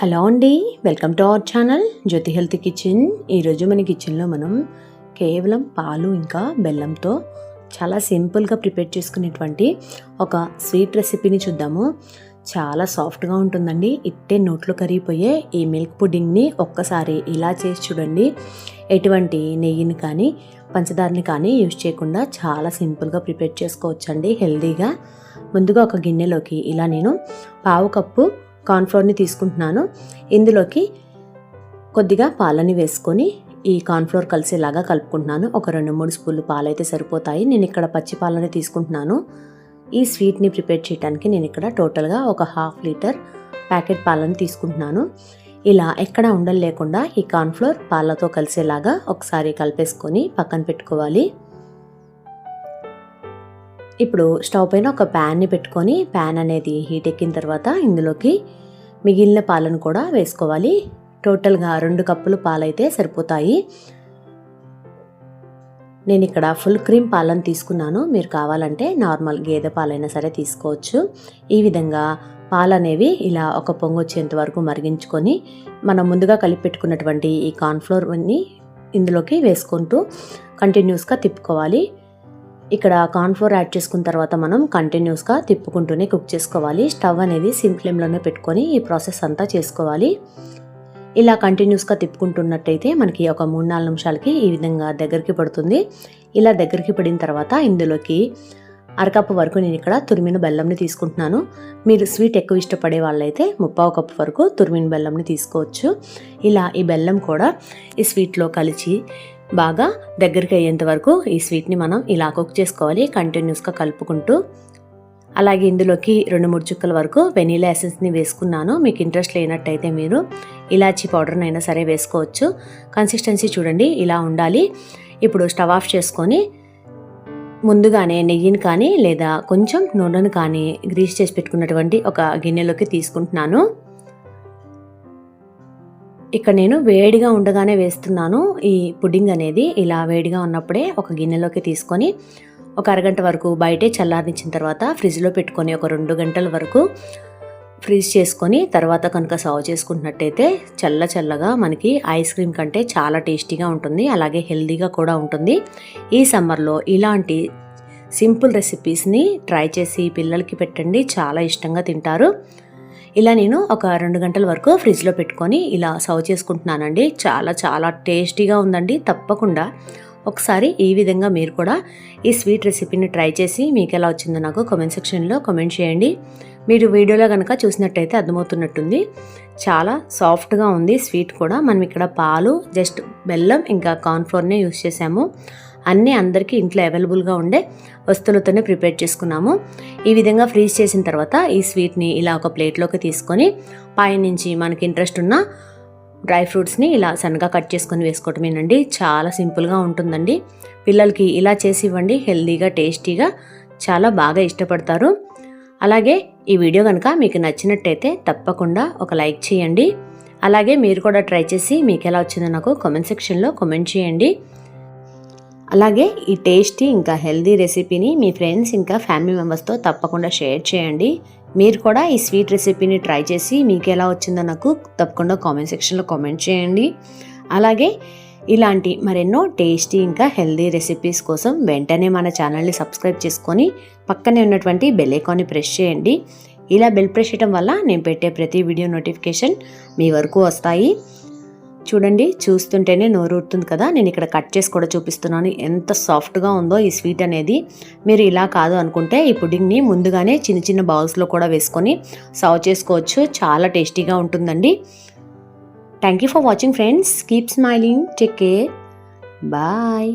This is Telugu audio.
హలో అండి welcome to our channel Jyothi health kitchen. ఈరోజు మన కిచెన్లో మనం కేవలం పాలు ఇంకా బెల్లంతో చాలా సింపుల్గా ప్రిపేర్ చేసుకునేటువంటి ఒక స్వీట్ రెసిపీని చూద్దాము. చాలా సాఫ్ట్గా ఉంటుందండి. ఇట్టే నోట్లో కరిగిపోయే ఈ మిల్క్ పుడ్డింగ్ని ఒక్కసారి ఇలా చేసి చూడండి. ఎటువంటి నెయ్యిని కానీ పంచదారని కానీ యూజ్ చేయకుండా చాలా సింపుల్గా ప్రిపేర్ చేసుకోవచ్చండి హెల్తీగా ముందుగా ఒక గిన్నెలోకి ఇలా నేను పావు కప్పు కార్న్ఫ్లోర్ని తీసుకుంటున్నాను. ఇందులోకి కొద్దిగా పాలని వేసుకొని ఈ కార్న్ఫ్లోర్ కలిసేలాగా కలుపుకుంటున్నాను. ఒక రెండు మూడు స్పూన్లు పాలైతే సరిపోతాయి. నేను ఇక్కడ పచ్చి పాలని తీసుకుంటున్నాను. ఈ స్వీట్ని ప్రిపేర్ చేయడానికి నేను ఇక్కడ టోటల్గా ఒక హాఫ్ లీటర్ ప్యాకెట్ పాలను తీసుకుంటున్నాను. ఇలా ఎక్కడ ఉండలు లేకుండా ఈ కార్న్ఫ్లోర్ పాలతో కలిసేలాగా ఒకసారి కలిపేసుకొని పక్కన పెట్టుకోవాలి. ఇప్పుడు స్టవ్ పైన ఒక ప్యాన్ని పెట్టుకొని ప్యాన్ అనేది హీట్ ఎక్కిన తర్వాత ఇందులోకి మిగిలిన పాలను కూడా వేసుకోవాలి. టోటల్గా రెండు కప్పులు పాలైతే సరిపోతాయి. నేను ఇక్కడ ఫుల్ క్రీమ్ పాలను తీసుకున్నాను. మీరు కావాలంటే నార్మల్ గేదె పాలైనా సరే తీసుకోవచ్చు. ఈ విధంగా పాలు అనేవి ఇలా ఒక పొంగు వచ్చేంత వరకు మరిగించుకొని మనం ముందుగా కలిపి పెట్టుకున్నటువంటి ఈ కార్న్ఫ్లోర్ని ఇందులోకి వేసుకుంటూ కంటిన్యూస్గా తిప్పుకోవాలి. ఇక్కడ కార్న్ఫ్లోర్ యాడ్ చేసుకున్న తర్వాత మనం కంటిన్యూస్గా తిప్పుకుంటూనే కుక్ చేసుకోవాలి. స్టవ్ అనేది సిమ్ ఫ్లేమ్లోనే పెట్టుకొని ఈ ప్రాసెస్ అంతా చేసుకోవాలి. ఇలా కంటిన్యూస్గా తిప్పుకుంటున్నట్టయితే మనకి ఒక మూడు నాలుగు నిమిషాలకి ఈ విధంగా దగ్గరికి పడుతుంది. ఇలా దగ్గరికి పడిన తర్వాత ఇందులోకి అరకప్పు వరకు నేను ఇక్కడ తురిమిన బెల్లంని తీసుకుంటున్నాను. మీరు స్వీట్ ఎక్కువ ఇష్టపడే వాళ్ళైతే ముప్పావు కప్పు వరకు తురిమిన బెల్లంని తీసుకోవచ్చు. ఇలా ఈ బెల్లం కూడా ఈ స్వీట్లో కలిసి బాగా దగ్గరికి అయ్యేంత వరకు ఈ స్వీట్ని మనం ఇలా కుక్ చేసుకోవాలి కంటిన్యూస్గా కలుపుకుంటూ. అలాగే ఇందులోకి రెండు మూడు చుక్కల వరకు వెనీలా ఎసెన్స్ని వేసుకున్నాను. మీకు ఇంట్రెస్ట్ లేనట్టయితే మీరు ఇలాచీ పౌడర్నైనా సరే వేసుకోవచ్చు. కన్సిస్టెన్సీ చూడండి ఇలా ఉండాలి. ఇప్పుడు స్టవ్ ఆఫ్ చేసుకొని ముందుగానే నెయ్యిని కానీ లేదా కొంచెం నూనెను కానీ గ్రీస్ చేసి పెట్టుకున్నటువంటి ఒక గిన్నెలోకి తీసుకుంటున్నాను. ఇక్కడ నేను వేడిగా ఉండగానే వేస్తున్నాను. ఈ పుడ్డింగ్ అనేది ఇలా వేడిగా ఉన్నప్పుడే ఒక గిన్నెలోకి తీసుకొని ఒక అరగంట వరకు బయటే చల్లారించిన తర్వాత ఫ్రిడ్జ్లో పెట్టుకొని ఒక రెండు గంటల వరకు ఫ్రీజ్ చేసుకొని తర్వాత కనుక సర్వ్ చేసుకున్నట్టయితే చల్ల చల్లగా మనకి ఐస్ క్రీమ్ కంటే చాలా టేస్టీగా ఉంటుంది. అలాగే హెల్దీగా కూడా ఉంటుంది. ఈ సమ్మర్లో ఇలాంటి సింపుల్ రెసిపీస్ని ట్రై చేసి పిల్లలకి పెట్టండి. చాలా ఇష్టంగా తింటారు. ఇలా నేను ఒక రెండు గంటల వరకు ఫ్రిడ్జ్లో పెట్టుకొని ఇలా సర్వ్ చేసుకుంటున్నానండి. చాలా చాలా టేస్టీగా ఉందండి. తప్పకుండా ఒకసారి ఈ విధంగా మీరు కూడా ఈ స్వీట్ రెసిపీని ట్రై చేసి మీకు ఎలా వచ్చిందో నాకు కామెంట్ సెక్షన్లో కామెంట్ చేయండి. మీరు వీడియోలో కనుక చూసినట్టయితే అర్థమవుతున్నట్టుంది. చాలా సాఫ్ట్గా ఉంది స్వీట్ కూడా. మనం ఇక్కడ పాలు జస్ట్ బెల్లం ఇంకా కార్న్ఫ్లోర్నే యూస్ చేసాము. అన్నీ అందరికీ ఇంట్లో అవైలబుల్గా ఉండే వస్తువులతోనే ప్రిపేర్ చేసుకున్నాము. ఈ విధంగా ఫ్రీజ్ చేసిన తర్వాత ఈ స్వీట్ని ఇలా ఒక ప్లేట్లోకి తీసుకొని పైనుంచి మనకి ఇంట్రెస్ట్ ఉన్న డ్రై ఫ్రూట్స్ని ఇలా సన్నగా కట్ చేసుకొని వేసుకోవటమేనండి. చాలా సింపుల్గా ఉంటుందండి. పిల్లలకి ఇలా చేసి ఇవ్వండి. హెల్తీగా టేస్టీగా చాలా బాగా ఇష్టపడతారు. అలాగే ఈ వీడియో కనుక మీకు నచ్చినట్టయితే తప్పకుండా ఒక లైక్ చేయండి. అలాగే మీరు కూడా ట్రై చేసి మీకు ఎలా వచ్చిందో నాకు కామెంట్ సెక్షన్లో కామెంట్ చేయండి. అలాగే ఈ టేస్టీ ఇంకా హెల్దీ రెసిపీని మీ ఫ్రెండ్స్ ఇంకా ఫ్యామిలీ మెంబర్స్తో తప్పకుండా షేర్ చేయండి. మీరు కూడా ఈ స్వీట్ రెసిపీని ట్రై చేసి మీకు ఎలా వచ్చిందో నాకు తప్పకుండా కామెంట్ సెక్షన్లో కామెంట్ చేయండి. అలాగే ఇలాంటి మరెన్నో టేస్టీ ఇంకా హెల్దీ రెసిపీస్ కోసం వెంటనే మన ఛానల్ని సబ్స్క్రైబ్ చేసుకొని పక్కనే ఉన్నటువంటి బెల్ ఐకాన్ని ప్రెస్ చేయండి. ఇలా బెల్ ప్రెస్ చేయడం వల్ల నేను పెట్టే ప్రతి వీడియో నోటిఫికేషన్ మీ వరకు వస్తాయి. చూడండి చూస్తుంటేనే నోరూరుతుంది కదా. నేను ఇక్కడ కట్ చేసి కూడా చూపిస్తున్నాను. ఎంత సాఫ్ట్గా ఉందో ఈ స్వీట్ అనేది. మీరు ఇలా కాదు అనుకుంటే ఈ పుడ్డింగ్ని ముందుగానే చిన్న చిన్న బౌల్స్లో కూడా వేసుకొని సర్వ్ చేసుకోవచ్చు. చాలా టేస్టీగా ఉంటుందండి. Thank you for watching friends keep smiling take care bye